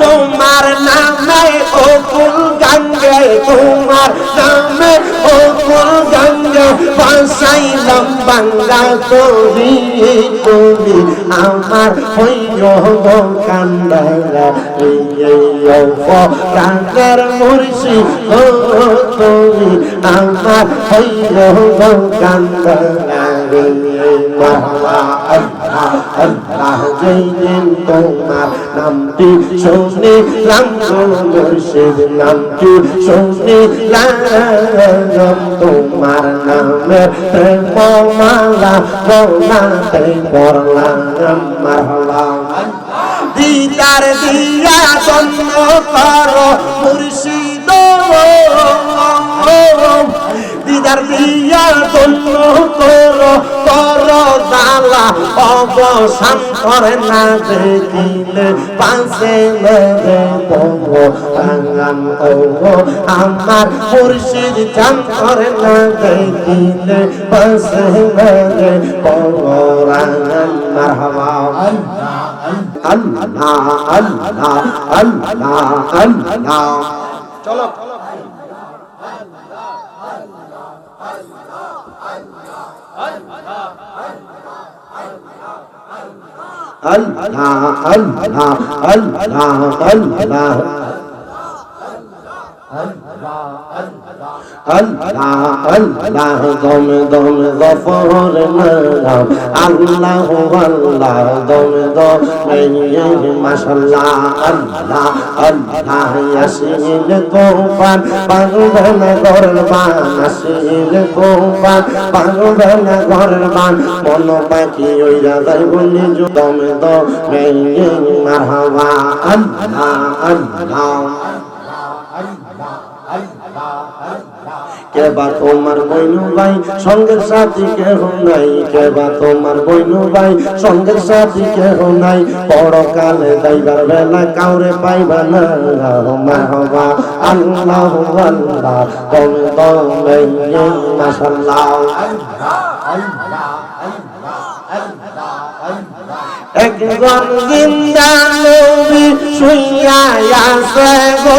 তোমার নামে ও কুল গঙ্গে, তোমার নামে ও কুল গঙ্গে বাসাইলাম বাংলা তুমি তুমি আমার হইয় কান্দারা কান্দার মুর্শি ও তুমি আমার হইয় কান্দারা আল্লাহ আল্লাহ যেদিন তোমার নামটি শুনিলাম মুর্শিদ নামটি শুনিলাম তোমার নামের প্রেম মালা গলাতে পড়লাম মারলা দিদার দিয়া জন্ম করো মুর্শিদ দিদার দিয়া জন্ম করো করো দালা অবসান করে না দেখিলে পাশে মেরে বঙ্গ রাঙ্গান ও আমার মুর্শিদ চান করে না দেখিলে পাশে মেরে বঙ্গ রাঙ্গান মারহাবা। আল্লাহ আল্লাহ আল্লাহ আল্লাহ। চলো। আল্লাহ আল্লাহ আল্লাহ আল্লাহ আল্লাহ দম দম, গফর নাম। আল্লাহ আল্লাহ দম দম মাশাল্লাহ, আল্লাহ আল্লাহ ইয়াসিন গোপান পাগল গরবান আসিল গোপান পাগল গরবান মন পাখি ওইরা যাই বলি দম দম মারহাবা। আল্লাহ আল্লাহ। কেবা তোমার বইনু ভাই? সঙ্গের সাথী কেহ নাই? কেবা তোমার বইনু ভাই? সঙ্গের সাথী কেহ নাই? পরকালে যাইবার বেলা কাউরে পাইবা না। মা হবা আল্লাহ আল্লাহ তুমি তুমি মাশাল্লাহ একজন জিন্দা নবী শুইয়া আছে গো।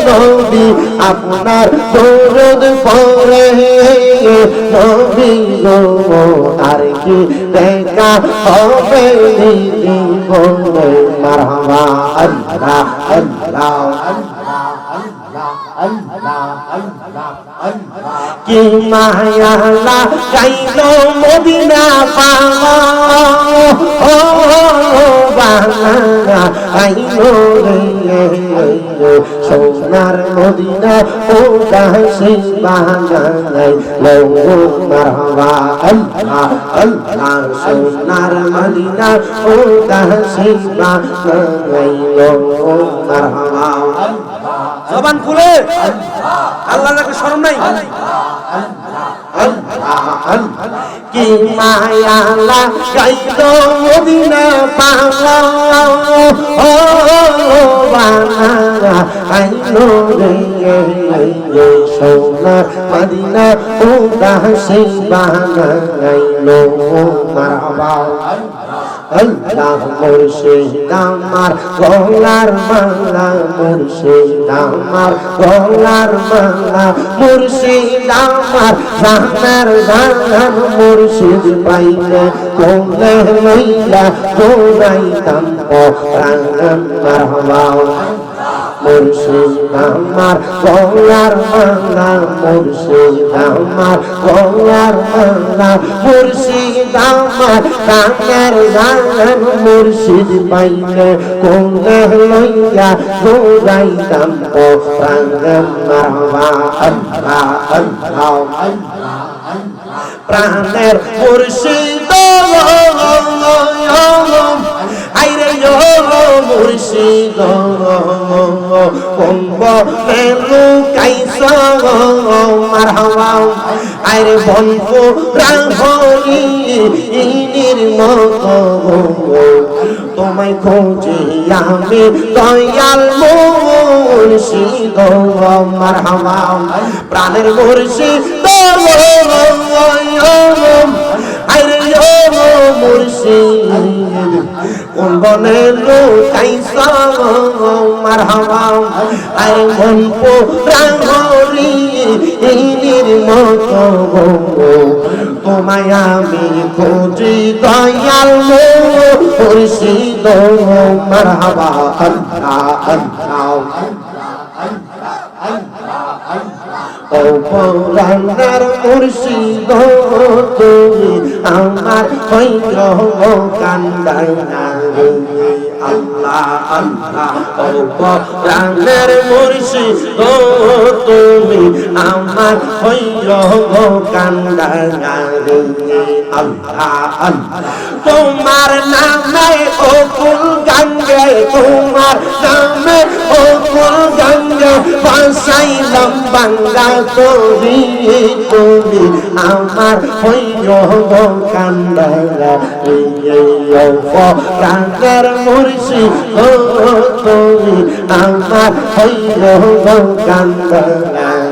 নবী আপনার দরদ পরে নবী আর কি দেখা হবে জীবনে? মারহাবা আল্লাহ আল্লাহ আল্লাহ। কি মায়ালা কাইল মদিনা পাওয়া ও বাংলা আইলো সোনার মদিনা ও কাশি বাংলাই লো মারহাবা আল্লাহ আল্লাহ সোনার মদিনা ও কাশি বাংলাই লো মারহাবা জবান খুলে। আল্লাহ রাখে শরম নাই। কি মায়ালা গাইল মদিনা পাওয়া ও বানা, আইলো রে সোনা। মদিনা ও দাসে মারহাবা। আল্লাহ মুর্শিদ আমার, গলার মালা মুর্শিদ আমার, গলার মালা মুর্শিদ আমার জানার জানার মুর্শিদ পাইলে কোলে লইলা গোরাইতাম প্রাণ মারহাবা মুর্শিদ আমার গলার মালা মুর্শিদ আমার গলার মালা মুর্শিদ আমার কানের জানান মুর্শিদ পাইলে কোলে লইয়া গোরাইতাম প্রাণ মারহাবা আল্লাহ আল্লাহ প্রাণের মুর্শিদ আইরে মুর্শিদ কোন বনে লুকাইছ মারহাবা আইরে বনপো রাহরি নির্মত তোমায় খোঁজি আমি দয়াল মুর্শিদ। মারহাবা প্রাণের মুর্শিদ আরে মুর্শিদ কোন বনে লুকাইছ মারহাবা আরে মন পোড়াহরি নির্মত তোমায় আমি খুঁজি দয়াল মুর্শিদ মারহাবা আল্লাহ আল্লাহ ও পৌরাণার মুর্শিদ তুমি আমার হইল কান্দানা আল্লাহ আল্লাহ পৌরাণার ও তুমি আমার হইল কান্দানা আল্লাহ। আল্লাহ তোমার নামে ও কুল গঙ্গে, তোমার নামে ও কুল গঙ্গে বাসাইলাম বাংলা তুমি তুমি আমার হইল কান্দারা কান্দার মুর্শি ও তুমি আমার হইল কান্দারা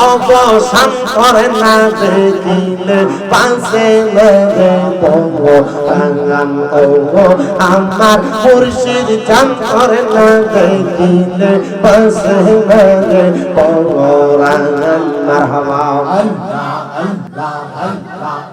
অবসান করে না দেখিলে পাশে লেগে পড়ো আঙ্গান ও আমার মুর্শিদ চান করে না দেখিলে পাশে লেগে পড়ো আঙ্গান মারহাবা।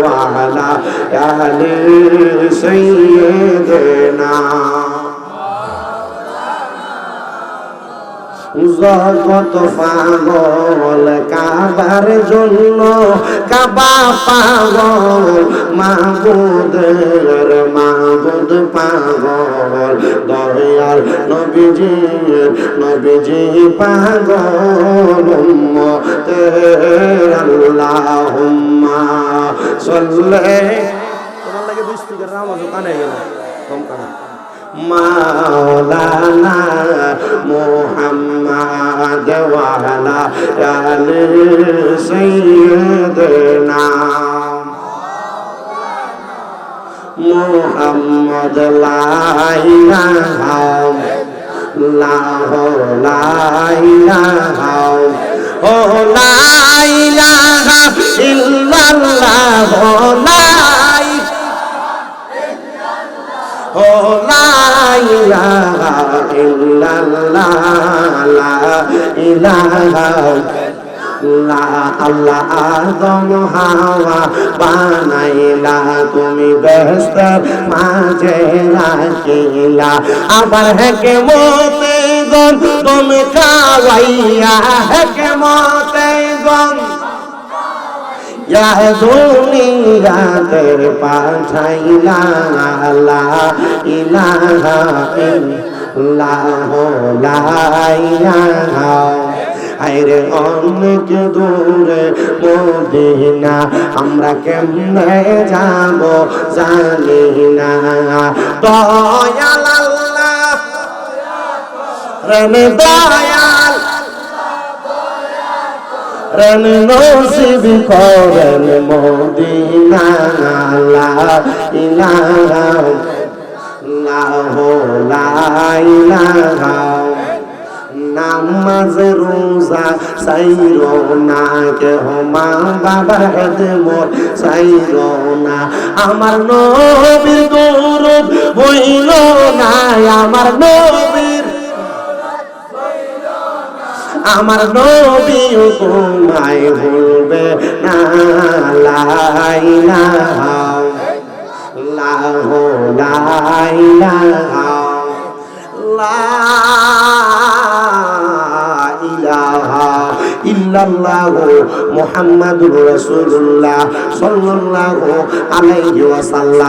وعلى آل سيدنا জগত পাগল কাবার জন্য কাবা পাগল মাহবুদের মাহবুদ পাগল দয়াল নবীজি নবীজি পাগল আল্লাহুম্মা চললে তোমার লাগে দুই স্পিকারের আওয়াজও কানে গেল কম কানে মাওলানা মোহাম্মদ ওয়ালা আলে সাইয়্যিদনা মোহাম্মদ ও লাইলাহা ইল্লাল্লাহ লাই ও লাইলাহা ইল্লাল্লাহ, লা ইলাহা আল্লাহ আদম হাওয়া বানাইলা, তুমি ব্যস্ত মাঝে রাখিলা। আবার হেকে মোতে গন তুমি খাওয়াইয়া হেকে মতে গন ইলাহা। আইরে অনেক দূরে মদিনা, আমরা কেমনে যাব জানি না। দয়াল রে দয়াল রন নসিব করেন মদিনা লা ইলাহা নামাজ, রোজা, সাইর না কে মা বাবা হেদে মোর সাইর না। আমার নবীর দরুদ বইল না আমার নবীর আমার নবী তোমায় ভুলবে না লাইলাহা লাহ লাইলাহা লা ইলাহা ইল্লাল্লাহু মুহাম্মাদুর রাসূলুল্লাহ সাল্লাল্লাহু আলাইহি ওয়াসাল্লাম।